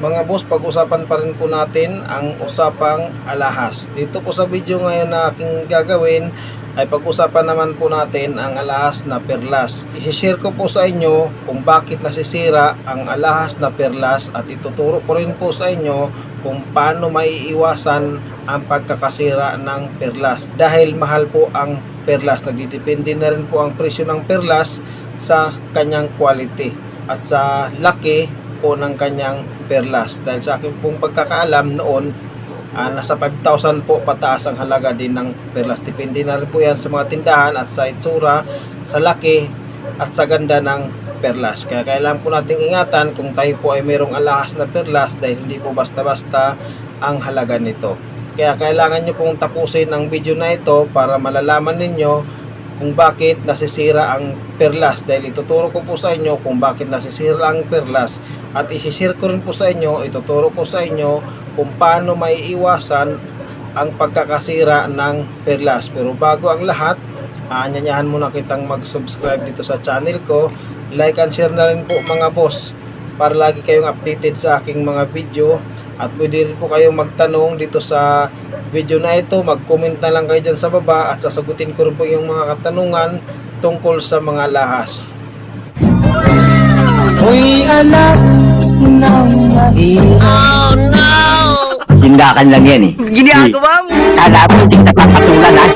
Mga boss, pag-usapan pa rin po natin ang usapang alahas. Dito po sa video ngayon na aking gagawin ay pag-usapan naman po natin ang alahas na perlas. Isishare ko po sa inyo kung bakit nasisira ang alahas na perlas at ituturo ko rin po sa inyo kung paano maiiwasan ang pagkakasira ng perlas. Dahil mahal po ang perlas, nagdidepende na rin po ang presyo ng perlas sa kanyang quality at sa laki po ng kanyang perlas. Dahil sa aking pong pagkakaalam noon, ah, nasa 5,000 po pataas ang halaga din ng perlas. Depende na rin po yan sa mga tindahan at sa itsura, sa laki at sa ganda ng perlas. Kaya kailangan po nating ingatan kung tayo po ay mayroong alahas na perlas dahil hindi po basta-basta ang halaga nito. Kaya kailangan nyo pong tapusin ang video na ito para malalaman ninyo kung bakit nasisira ang perlas dahil ituturo ko po sa inyo kung bakit nasisira ang perlas at isishare ko rin po sa inyo, ituturo ko sa inyo kung paano maiiwasan ang pagkakasira ng perlas. Pero bago ang lahat, aanyanyahan muna kitang mag-subscribe dito sa channel ko. Like and share na rin po mga boss para lagi kayong updated sa aking mga video at pwede rin po kayong magtanong dito sa video na ito. Mag-comment na lang kayo dyan sa baba at sasagutin ko rin po yung mga katanungan tungkol sa mga lahas. Uy, anak ng mahirap. Tindakan lang yan eh. Ginagawa mo. Kala mo hindi kita papatulan ha?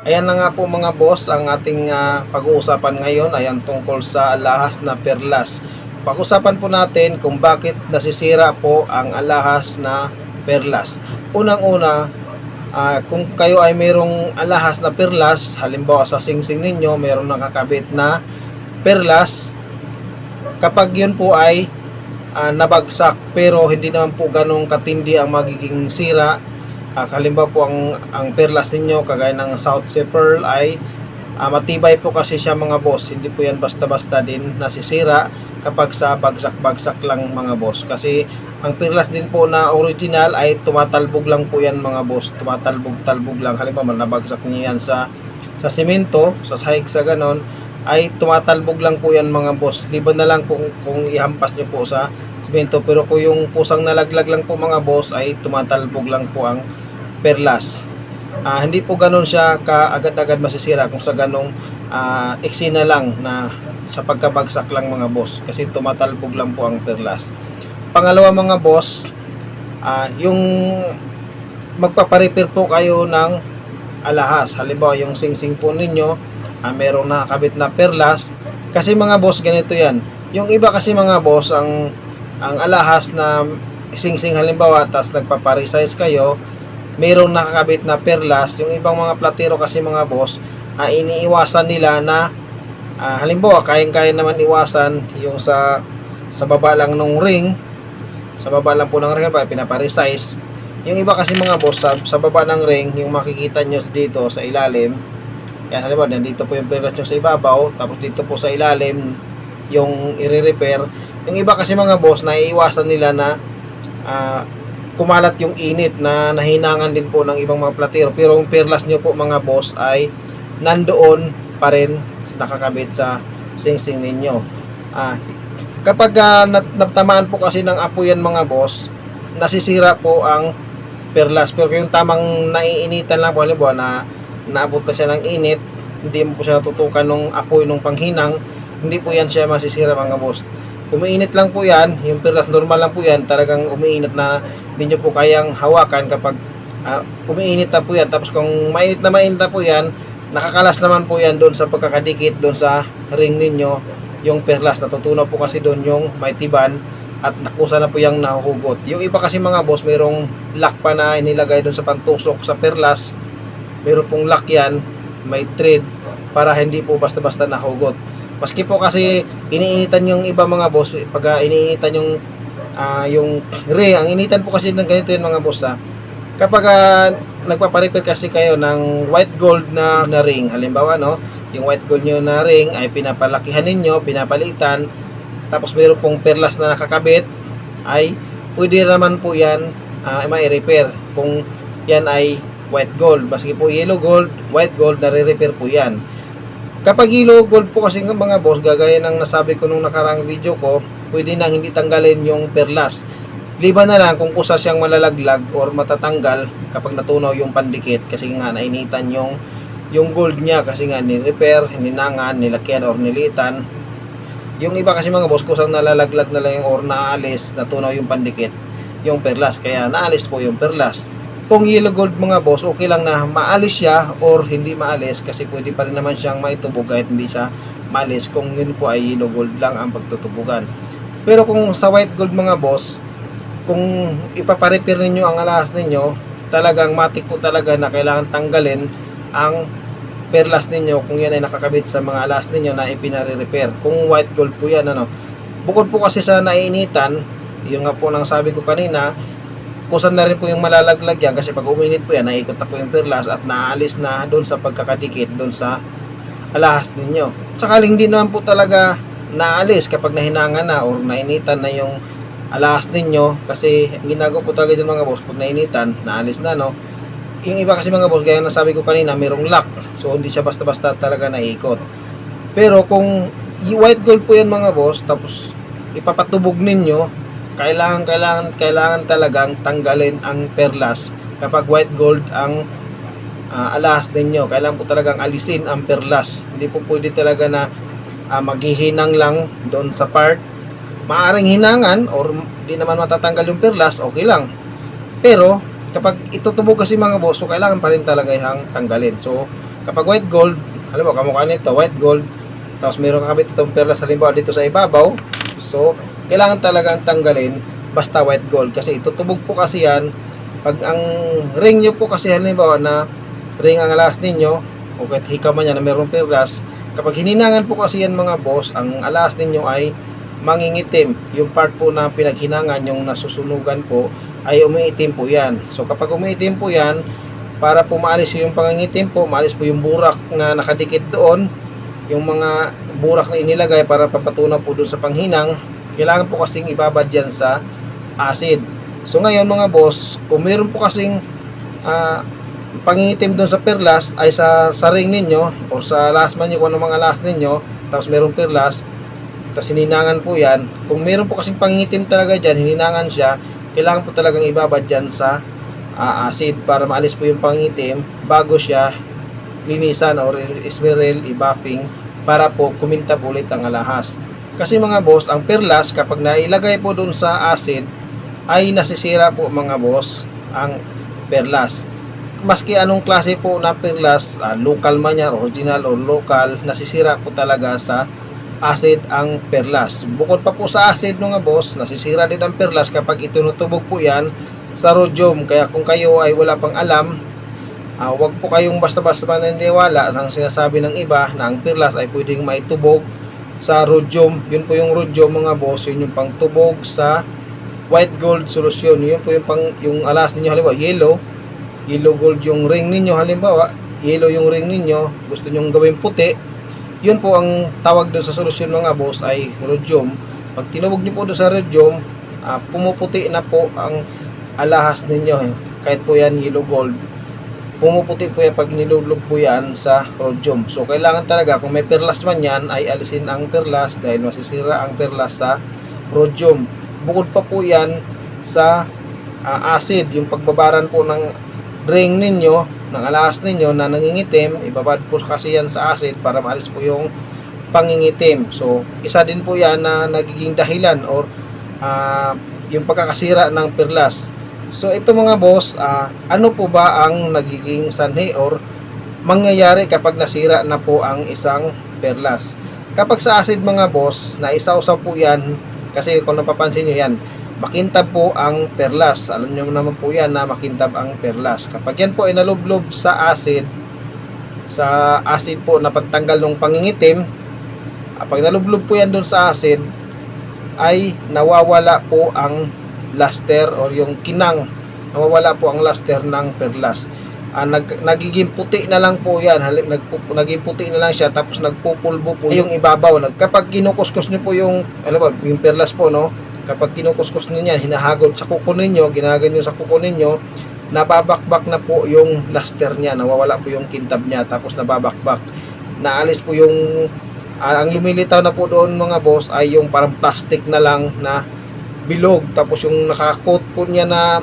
Ayan na nga po mga boss ang ating ah, pag-uusapan ngayon ayan tungkol sa alahas na perlas. Pag-usapan po natin kung bakit nasisira po ang alahas na perlas. Unang-una, ah, kung kayo ay mayroong alahas na perlas, halimbawa sa singsing ninyo, mayroong nakakabit na perlas, kapag yun po ay ah, nabagsak pero hindi naman po ganong katindi ang magiging sira Ah, kalimba po ang ang perlas ninyo kagaya ng South Sea Pearl ay ah, matibay po kasi siya mga boss. Hindi po yan basta-basta din nasisira kapag sa bagsak-bagsak lang mga boss. Kasi ang perlas din po na original ay tumatalbog lang po yan mga boss. Tumatalbog-talbog lang. Halimbawa nabagsak niyo yan sa sa simento, sa sahig sa ganon ay tumatalbog lang po yan mga boss. Liban na lang kung, kung ihampas nyo po sa simento. Pero kung yung pusang nalaglag lang po mga boss ay tumatalbog lang po ang perlas. Ah, hindi po ganun siya kaagad-agad masisira kung sa ganong ah, eksena lang na sa pagkabagsak lang mga boss kasi tumatalbog lang po ang perlas. Pangalawa mga boss, ah, yung magpaparepair po kayo ng alahas. Halimbawa yung singsing po ninyo, ah, merong nakakabit na perlas. Kasi mga boss, ganito yan. Yung iba kasi mga boss, ang ang alahas na singsing halimbawa, tas nagpaparesize kayo, mayroong nakakabit na perlas. Yung ibang mga platero kasi mga boss, ah, iniiwasan nila na ah, halimbawa, kayang-kaya naman iwasan yung sa sa baba lang nung ring, sa baba lang po ng ring, pa, pinaparesize. Yung iba kasi mga boss, sa, sa baba ng ring, yung makikita nyo dito sa ilalim, yan, halimbawa, nandito po yung perlas nyo sa ibabaw, tapos dito po sa ilalim, yung i-repair. Yung iba kasi mga boss, naiiwasan nila na ah, kumalat yung init na nahinangan din po ng ibang mga platero. Pero yung perlas nyo po mga boss ay nandoon pa rin nakakabit sa singsing ninyo. Ah, kapag ah, nat- natamaan po kasi ng apoy yan mga boss, nasisira po ang perlas. Pero yung tamang naiinitan lang po, halimbawa na naabot na siya ng init, hindi mo po siya natutukan ng apoy ng panghinang, hindi po yan siya masisira mga boss. Umiinit lang po yan, yung perlas normal lang po yan, talagang umiinit na hindi nyo po kayang hawakan kapag ah, umiinit na po yan. Tapos kung mainit na mainit na po yan, nakakalas naman po yan doon sa pagkakadikit doon sa ring ninyo, yung perlas. Natutunaw po kasi doon yung may tiban at nakusa na po yung nahuhugot. Yung iba kasi mga boss, mayroong lock pa na inilagay doon sa pantusok sa perlas. Mayroon pong lock yan, may thread para hindi po basta-basta nahugot. Maski po kasi iniinitan yung iba mga boss, pag ah, iniinitan yung ah, yung ring, ang initan po kasi ng ganito yun mga boss ha. Kapag uh, nagpaparepair kasi kayo ng white gold na, na ring, halimbawa no, yung white gold nyo na ring ay pinapalakihan ninyo, pinapalitan, tapos mayroon pong perlas na nakakabit, ay pwede naman po yan uh, mai-repair kung yan ay white gold. Maski po yellow gold, white gold, nare-repair po yan. Kapag yellow gold po kasi ng mga boss, gagaya ng nasabi ko nung nakarang video ko, pwede na hindi tanggalin yung perlas. Liban na lang kung kusa siyang malalaglag or matatanggal kapag natunaw yung pandikit kasi nga nainitan yung yung gold niya kasi nga ni-repair, ninangan, nilakyan or nilitan. Yung iba kasi mga boss kusang nalalaglag na lang yung or naalis, natunaw yung pandikit, yung perlas. Kaya naalis po yung perlas. Kung yellow gold mga boss, okay lang na maalis siya or hindi maalis kasi pwede pa rin naman siyang maitubog kahit hindi siya maalis kung yun po ay yellow gold lang ang pagtutubugan. Pero kung sa white gold mga boss, kung ipaparepair ninyo ang alahas ninyo, talagang matik po talaga na kailangan tanggalin ang perlas ninyo kung yan ay nakakabit sa mga alahas ninyo na ipinare-repair. Kung white gold po yan, ano. Bukod po kasi sa naiinitan, yung nga po nang sabi ko kanina, kusan na rin po yung malalaglag yan kasi pag uminit po yan, naikot na po yung perlas at naalis na doon sa pagkakadikit doon sa alahas ninyo. Tsaka hindi naman po talaga naalis kapag nahinangan na or nainitan na yung alahas ninyo kasi ginagawa po talaga dyan mga boss pag nainitan, naalis na no yung iba kasi mga boss, gaya na sabi ko kanina, mayroong lock. So, hindi siya basta-basta talaga naikot. Pero kung white gold po yan mga boss, tapos ipapatubog ninyo, kailangan, kailangan, kailangan talagang tanggalin ang perlas kapag white gold ang ah, alahas ninyo. Kailangan po talagang alisin ang perlas. Hindi po pwede talaga na ah, maghihinang lang doon sa part. Maaring hinangan or di naman matatanggal yung perlas, okay lang. Pero kapag itutubog kasi mga boss, so kailangan pa rin talaga yung tanggalin. So, kapag white gold, alam mo, kamukha nito, white gold, tapos meron kakabit itong perlas halimbawa dito sa ibabaw, so, kailangan talagang tanggalin basta white gold. Kasi itutubog po kasi yan, pag ang ring nyo po kasi halimbawa na ring ang alas ninyo, o kahit hikaw man yan na meron perlas, kapag hininangan po kasi yan mga boss, ang alas ninyo ay mangingitim. Yung part po na pinaghinangan, yung nasusunugan po, ay umiitim po yan. So kapag umiitim po yan, para po maalis yung pangingitim po, maalis po yung burak na nakadikit doon, yung mga burak na inilagay para papatunaw po doon sa panghinang, kailangan po kasing ibabad yan sa acid. So ngayon mga boss, kung meron po kasing ah, pangingitim doon sa perlas ay sa, sa ring ninyo o sa last man nyo, kung ano mga last ninyo, tapos merong perlas, tapos hininangan po yan. Kung meron po kasing pangingitim talaga dyan, hininangan siya, kailangan po talagang ibabad dyan sa ah, acid para maalis po yung pangitim bago siya linisan or ismeril, i-buffing para po kumintab ulit ang alahas. Kasi mga boss, ang perlas kapag nailagay po dun sa acid ay nasisira po mga boss ang perlas. Maski anong klase po na perlas, ah, local man yan, original or local, nasisira po talaga sa acid ang perlas. Bukod pa po sa acid mga boss, nasisira din ang perlas kapag itinutubog po yan sa rhodium. Kaya kung kayo ay wala pang alam, ah, wag po kayong basta-basta maniniwala sa sinasabi ng iba na ang perlas ay pwedeng maitubog sa rhodium. Yun po yung rhodium mga boss, yun yung pangtubog sa white gold solution. Yun po yung pang yung alas ninyo halimbawa yellow, yellow gold yung ring ninyo halimbawa, yellow yung ring ninyo, gusto nyong gawin puti, yun po ang tawag doon sa solusyon mga boss ay rhodium. Pag tinubog niyo po doon sa rhodium, ah, pumuputi na po ang alahas ninyo. Kahit po yan yellow gold. Pumuputi po yan pag nilulog po yan sa rhodium. So kailangan talaga kung may perlas man yan ay alisin ang perlas dahil masisira ang perlas sa rhodium. Bukod pa po yan sa ah, acid, yung pagbabaran po ng ring ninyo ng alahas ninyo na nangingitim, ibabad po kasi yan sa acid para maalis po yung pangingitim. So, isa din po yan na nagiging dahilan or ah, yung pagkakasira ng perlas. So, ito mga boss, ah, ano po ba ang nagiging sanhi or mangyayari kapag nasira na po ang isang perlas? Kapag sa acid mga boss, na isa-usaw po yan, kasi kung napapansin nyo yan, makintab po ang perlas. Alam nyo naman po yan na makintab ang perlas. Kapag yan po ay nalublob sa acid, sa acid po na pagtanggal ng pangingitim, ah, pag nalublob po yan doon sa acid, ay nawawala po ang luster or yung kinang. Nawawala po ang luster ng perlas. Ah, nag, nagiging puti na lang po yan. Halim, nagpu, naging puti na lang siya tapos nagpupulbo po yung ibabaw. Kapag kinukuskus niyo po yung, ano ba, yung perlas po, no? Kapag kinukuskus niyo yan, hinahagod sa kuko ninyo, ginaganyo sa kuko ninyo, nababakbak na po yung luster niya, nawawala po yung kintab niya, tapos nababakbak. naalis po yung ah, ang lumilitaw na po doon mga boss ay yung parang plastic na lang na bilog. Tapos yung nakakot po niya na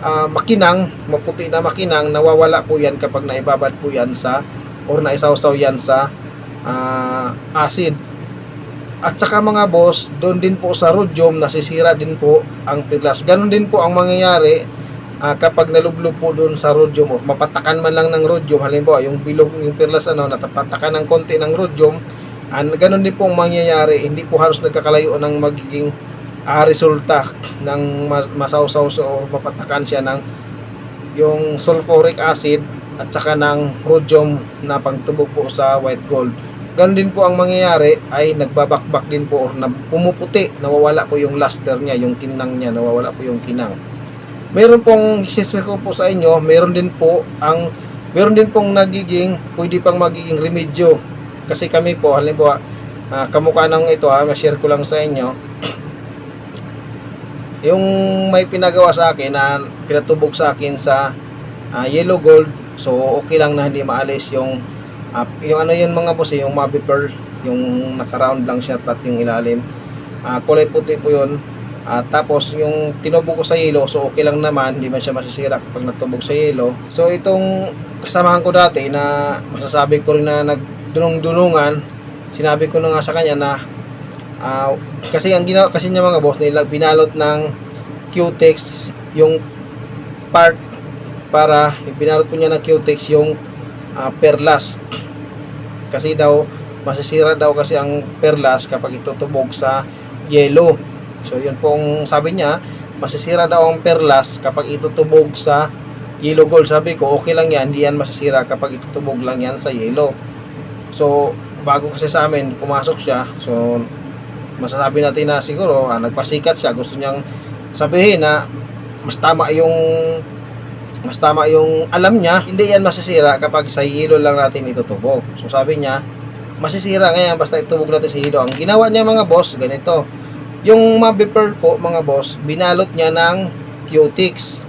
ah, makinang maputi na makinang nawawala po yan kapag naibabad po yan sa or naisawsaw yan sa ah, acid. At saka mga boss, doon din po sa rhodium, nasisira din po ang perlas. Ganon din po ang mangyayari ah, kapag nalublob po doon sa rhodium o mapatakan man lang ng rhodium, halimbawa yung bilog yung perlas ano, natapatakan ng konti ng rhodium, an ganon din po ang mangyayari, hindi po halos nagkakalayo ng magiging ah, resulta ng mas- masawsaw sa o mapatakan siya ng yung sulfuric acid at saka ng rhodium na pangtubog po sa white gold. Ganon din po ang mangyayari ay nagbabakbak din po or na pumuputi, nawawala po yung luster niya, yung kinang niya, nawawala po yung kinang. Meron pong isisir ko po sa inyo, meron din po ang meron din pong nagiging, pwede pang magiging remedyo. Kasi kami po, halimbawa, ah, kamukha ng ito ha, ma-share ko lang sa inyo. Yung may pinagawa sa akin na pinatubog sa akin sa ah, yellow gold, so okay lang na hindi maalis yung ah, yung ano yun mga boss, eh, yung Pearl, yung naka-round lang siya pati yung ilalim. Ah, kulay puti po yun. At tapos yung tinubog ko sa yelo, so okay lang naman, hindi man siya masisira kapag natubog sa yelo. So itong kasamahan ko dati na masasabi ko rin na nagdunong-dunungan, sinabi ko na nga sa kanya na ah, kasi ang ginawa kasi niya mga boss nila binalot ng Q-Tex yung part para binalot po niya ng Q-Tex yung ah, perlas. Kasi daw masisira daw kasi ang perlas kapag itutubog sa yelo. So yun pong sabi niya masisira daw ang perlas kapag itutubog sa yellow gold. Sabi ko okay lang yan hindi yan masisira kapag itutubog lang yan sa yelo. So bago kasi sa amin pumasok siya. So masasabi natin na siguro ah, nagpasikat siya gusto niyang sabihin na mas tama yung mas tama yung alam niya, hindi yan masisira kapag sa hilo lang natin itutubog. So sabi niya, masisira ngayon basta itubog natin sa hilo. Ang ginawa niya mga boss, ganito. Yung Mabi Pearl po mga boss, binalot niya ng Q-Tix.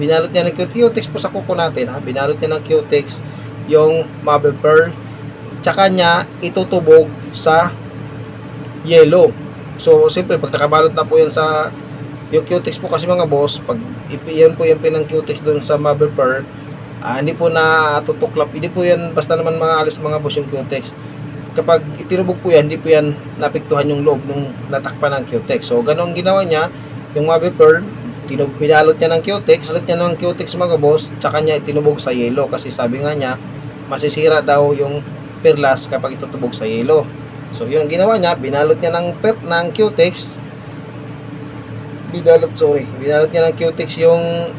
Binalot niya ng Q-Tix po sa kuko natin ha. Binalot niya ng Q-Tix yung Mabi Pearl. Tsaka niya itutubog sa yellow. So, siyempre, pag nakabalot na po yan sa yung Q-Tex po kasi mga boss, pag yan po yung pinang Q-Tex doon sa Mother Pearl, ah, hindi po na tutuklap, hindi po yan basta naman mga alis mga boss yung Q-Tex. Kapag itinubog po yan, hindi po yan napiktuhan yung loob nung natakpan ng Q-Tex. So, ganun ginawa niya, yung Mother Pearl, tinub, pinalot niya ng Q-Tex, pinalot niya ng Q-Tex mga boss, tsaka niya itinubog sa yelo kasi sabi nga niya, masisira daw yung perlas kapag itutubog sa yelo. So, yun ang ginawa niya, binalot niya ng, per, ng Q-Tex, binalot, sorry, binalot niya ng Q-Tex yung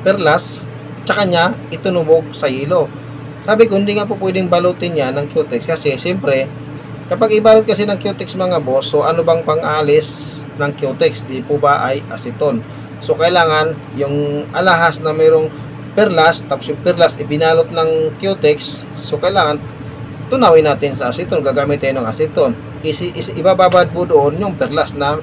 perlas, tsaka niya itunubog sa hilo. Sabi ko, hindi nga po pwedeng balutin niya ng Q-Tex kasi siyempre, kapag ibalot kasi ng Q-Tex mga boss, so ano bang pang-alis ng Q-Tex? Di po ba ay aceton? So, kailangan yung alahas na mayroong perlas, tapos yung perlas ibinalot ng Q-Tex, so kailangan tunawin natin sa aceton, gagamit tayo ng aceton. Isi, isi, ibababad po doon yung perlas na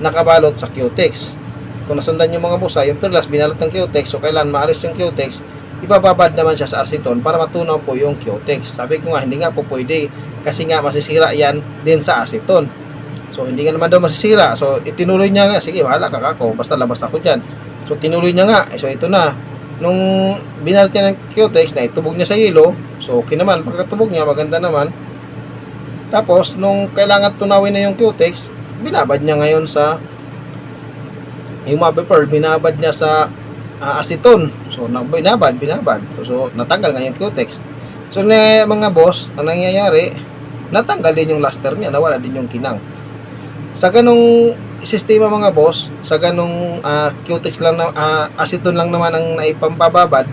nakabalot sa Q-Tex. Kung nasundan yung mga busa, yung perlas binalot ng Q-Tex, so kailan maalis yung Q-Tex, ibababad naman siya sa aceton para matunaw po yung Q-Tex. Sabi ko nga, hindi nga po pwede kasi nga masisira yan din sa aceton. So, hindi nga naman daw masisira. So, itinuloy niya nga, sige, bahala ka ako, basta labas ako dyan. So, tinuloy niya nga. So, ito na. Nung binalot niya ng Q-Tex na itubog niya sa yelo, so okay naman. Pagkatubog niya, maganda naman. Tapos, nung kailangan tunawin na yung Q-Tex, binabad niya ngayon sa yung Mabe Pearl, binabad niya sa ah, aceton. So, na, binabad, binabad. So, so natanggal nga yung Q-Tex. So, na, mga boss, ang nangyayari, natanggal din yung luster niya, nawala din yung kinang. Sa ganong sistema mga boss, sa ganong ah, Q-Tex lang na ah, aceton lang naman ang naipambababad.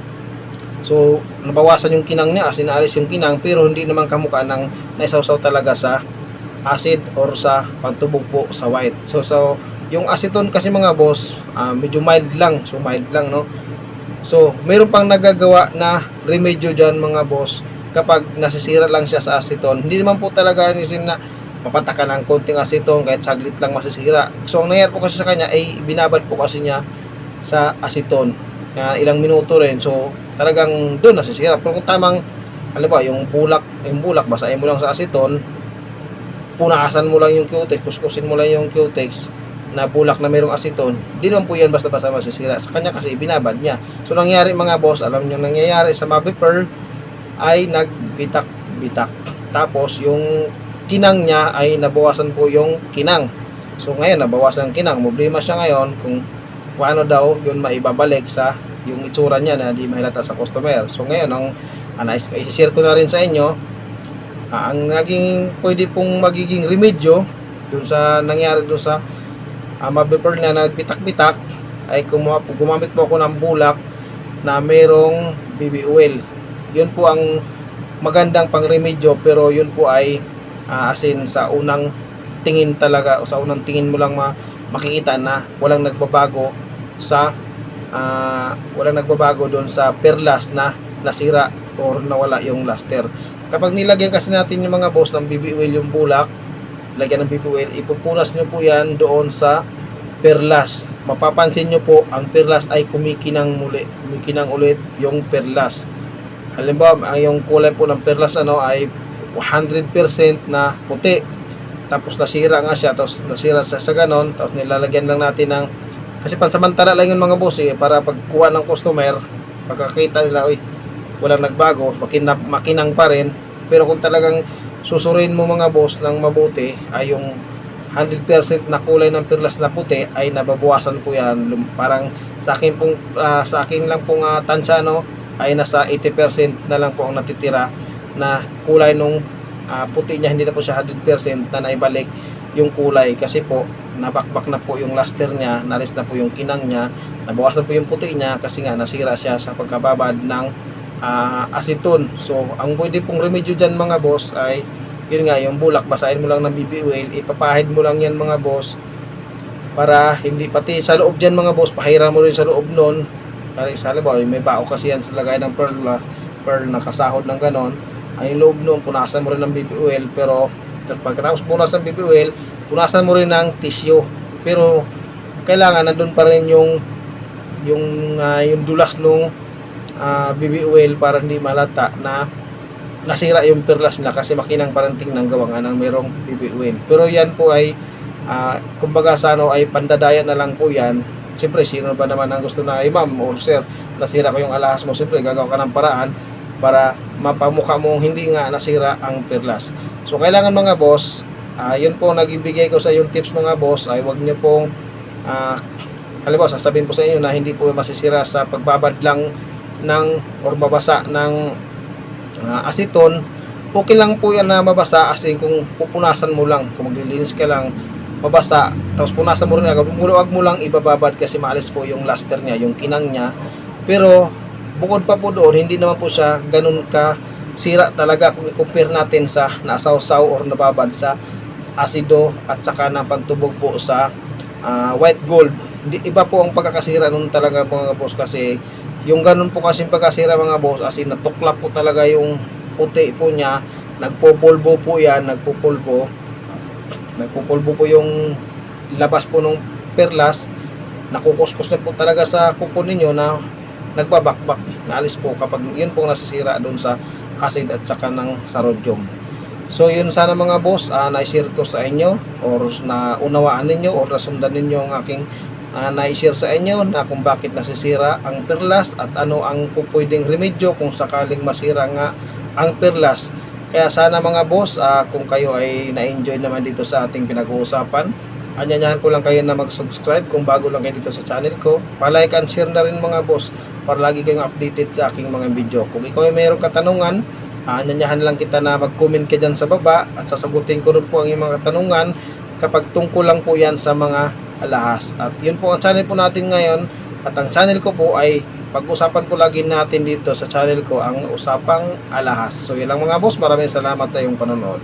So, nabawasan yung kinang niya, sinaalis yung kinang, pero hindi naman kamukha ng naisawsaw talaga sa acid or sa pagtubog po sa white. So, so yung aceton kasi mga boss, ah, medyo mild lang. So, mild lang, no? So, mayroon pang nagagawa na remedyo dyan mga boss kapag nasisira lang siya sa aceton. Hindi naman po talaga nisin na mapatakan ng konting aceton kahit saglit lang masisira. So, ang nangyari po kasi sa kanya ay binabad po kasi niya sa aceton. Kaya ilang minuto rin. So, talagang doon nasisira. Pero kung tamang halimbawa yung bulak, yung bulak, basahin mo lang sa aceton, punasan mo lang yung cutex, kuskusin mo lang yung cutex na bulak na mayroong aceton, di naman po yan basta-basta masisira. Sa kanya kasi binabad niya. So nangyari mga boss, alam nyo nangyayari sa Mavi Pearl ay nagbitak-bitak. Tapos yung kinang niya ay nabawasan po yung kinang. So ngayon nabawasan ang kinang. Problema siya ngayon kung paano daw yun maibabalik sa yung itsura niya na di mahalata sa customer. So ngayon ang ano, i-share ko na rin sa inyo ah, ang naging pwede pong magiging remedyo dun sa nangyari dun sa uh, mabipearl na nagbitak-bitak ay kumuha, gumamit po ako ng bulak na merong BB oil. Yun po ang magandang pang-remedyo pero yun po ay ah, as in sa unang tingin talaga o sa unang tingin mo lang ma makikita na walang nagbabago sa ah, walang nagbabago doon sa perlas na nasira or nawala yung luster. Kapag nilagyan kasi natin yung mga boss ng BB oil yung bulak, lagyan ng BB oil, ipupunas nyo po yan doon sa perlas. Mapapansin nyo po, ang perlas ay kumikinang muli, kumikinang ulit yung perlas. Halimbawa, ang yung kulay po ng perlas ano ay 100% na puti. Tapos nasira nga siya, tapos nasira sa, sa ganon, tapos nilalagyan lang natin ng kasi pansamantala lang yung mga boss eh, para pagkuha ng customer, pagkakita nila, uy, walang nagbago, makinap, makinang pa rin. Pero kung talagang susurin mo mga boss ng mabuti, ay yung 100% na kulay ng perlas na puti ay nababawasan po yan. Parang sa akin pong ah, sa akin lang pong uh, tansya no ay nasa 80% na lang po ang natitira na kulay nung ah, puti niya hindi na po siya 100% na naibalik yung kulay kasi po nabakbak na po yung luster niya, naris na po yung kinang niya, nabawasan po yung puti niya kasi nga nasira siya sa pagkababad ng ah, aceton. So, ang pwede pong remedyo dyan mga boss ay yun nga, yung bulak, basahin mo lang ng BB oil, ipapahid mo lang yan mga boss para hindi, pati sa loob dyan mga boss, pahiran mo rin sa loob nun para isa ba, may bao kasi yan sa lagay ng pearl, na- pearl na kasahod ng ganon, ay loob nun, punasan mo rin ng BB oil, pero pagkatapos punas ng BB oil, punasan mo rin ng tissue, pero kailangan nandun pa rin yung yung ah, yung dulas nung ah, BB oil para hindi malata na nasira yung perlas na kasi makinang parenting ng gawangan ng merong BB oil. Pero yan po ay ah, kumbaga sa ano ay pandadaya na lang po yan. Siyempre, sino ba naman ang gusto na, ay ma'am or sir, nasira ko yung alahas mo, siyempre gagawa ka ng paraan para mapamukha mo hindi nga nasira ang perlas. So, kailangan mga boss, ah, yun po nagbibigay ko sa yung tips mga boss, ay wag niyo pong ah, halimbawa, sasabihin po sa inyo na hindi po masisira sa pagbabad lang ng or babasa ng uh, aceton, okay lang po yan na mabasa as in kung pupunasan mo lang, kung maglilinis ka lang, mabasa, tapos punasan mo rin agad, huwag mo lang ibababad kasi maalis po yung luster niya, yung kinang niya. Pero, bukod pa po doon, hindi naman po siya ganun ka sira talaga kung i-compare natin sa nasawsaw or nababad sa asido at saka ng pantubog po sa ah, white gold. Iba po ang pagkakasira nun talaga mga boss kasi yung ganun po kasi pagkasira mga boss as in natuklap po talaga yung puti po niya. Nagpupulbo po yan nagpupulbo. Nagpupulbo po yung labas po ng perlas. Nakukuskus na po talaga sa kuko ninyo na nagbabakbak naalis po kapag yun po nasisira doon sa acid at saka ng sa so yun sana mga boss uh, na-share ko sa inyo or na unawaan ninyo or nasundan ninyo ang aking uh, na-share sa inyo na kung bakit nasisira ang perlas at ano ang po pwedeng remedyo kung sakaling masira nga ang perlas. Kaya sana mga boss, ah, kung kayo ay na-enjoy naman dito sa ating pinag-uusapan, anyanyahan ko lang kayo na mag-subscribe kung bago lang kayo dito sa channel ko. Pa-like and share na rin mga boss para lagi kayong updated sa aking mga video. Kung ikaw ay mayroong katanungan, uh, nanyahan lang kita na mag-comment ka dyan sa baba at sasagutin ko rin po ang mga katanungan kapag tungkol lang po yan sa mga alahas. At yun po ang channel po natin ngayon at ang channel ko po ay pag-usapan po lagi natin dito sa channel ko ang usapang alahas. So yun lang mga boss, maraming salamat sa iyong panonood.